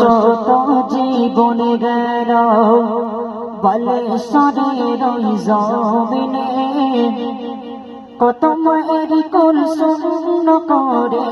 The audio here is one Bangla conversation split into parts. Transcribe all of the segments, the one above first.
শত জীবনে গেল। বলে সরে রই জমিনে। কত মায়ের কোল শূন্য করে।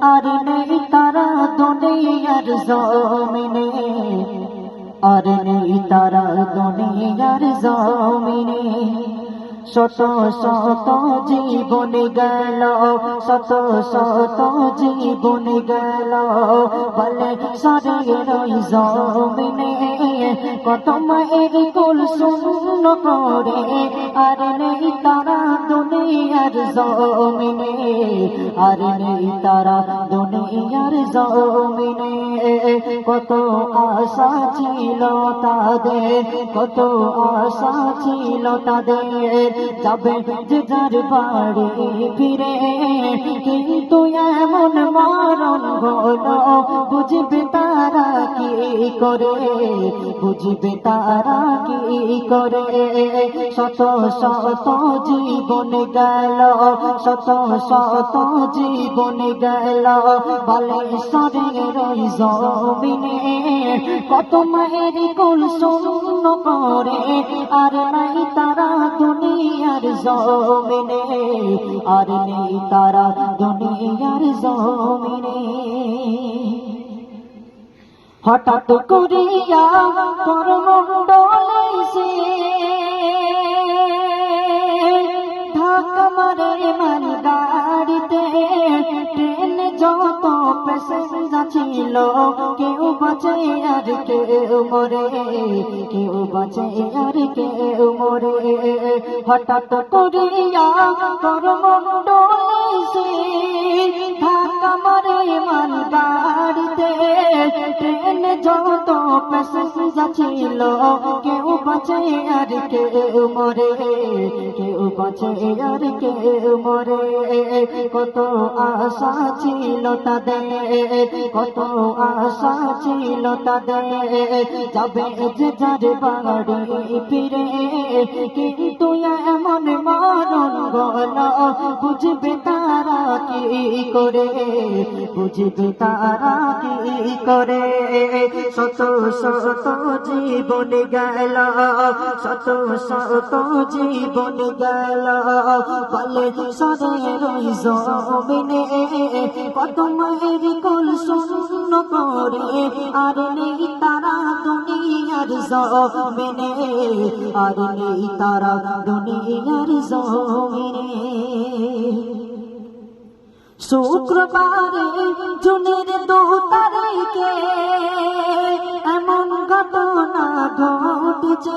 আর নেই তারা দুনিয়ার জমিনে। আর নেই তারা দুনিয়ার জমিনে। শত শত জীবন গেল, শত শত জীবন গেল। বলে সরে রই জমিনে, কত মায়ের কোল শূন্য করে, আর নেই তারা দুনিয়ার জমিনে, আর নেই তারা দুনিয়ার জমিনে। কত আশা ছিল তাদের, কত আশা ছিল তাদের। যাবে যে যার বাড়ি ফিরে, কিন্তু এমন মারণ হলো কি করে? বুঝবে তারা কি করে? শত শত জীবন গেল, শত শত জীবন গেল। বলে সরে রই জমিনে কত মায়ের কোল শূন্য করে, আর নাই তারা দুনিয়ার জমিনে, আর নেই তারা দুনিয়ার জমিনে। হঠাৎ করিয়া করমণ্ডলে সে ধাক্কা মারে মান গাড়িতে। ট্রেন যত প্যাসেঞ্জার ছিল, কেউ বাঁচে আর কেউ মরে, কেউ বাঁচে আর কেউ মরে। হঠাৎ করিয়া করমণ্ডলে ট্রেন যত প্যাসেঞ্জার ছিল কেউ বাঁচে আর কেউ মরে, কেউ বাঁচে আর কেউ মরে। কত আশা ছিল তাদের, কত আশা ছিল তাদের। যাবে যে যার বাড়ি ফিরে, কিন্তু মরণ বুঝবে তারা কি করে? বুঝবে তারা কি করে? শত শত জীবন গেল, শত শত জীবন গেল। বলে কত কোল শূন্য করে, আর নেই তারা দুনিয়ার জমিনে আর নেই তারা দুনিয়ার জমিনে। শুক্রবারে জুনের দু তারিখে এমন ঘটনা ঘটেছে।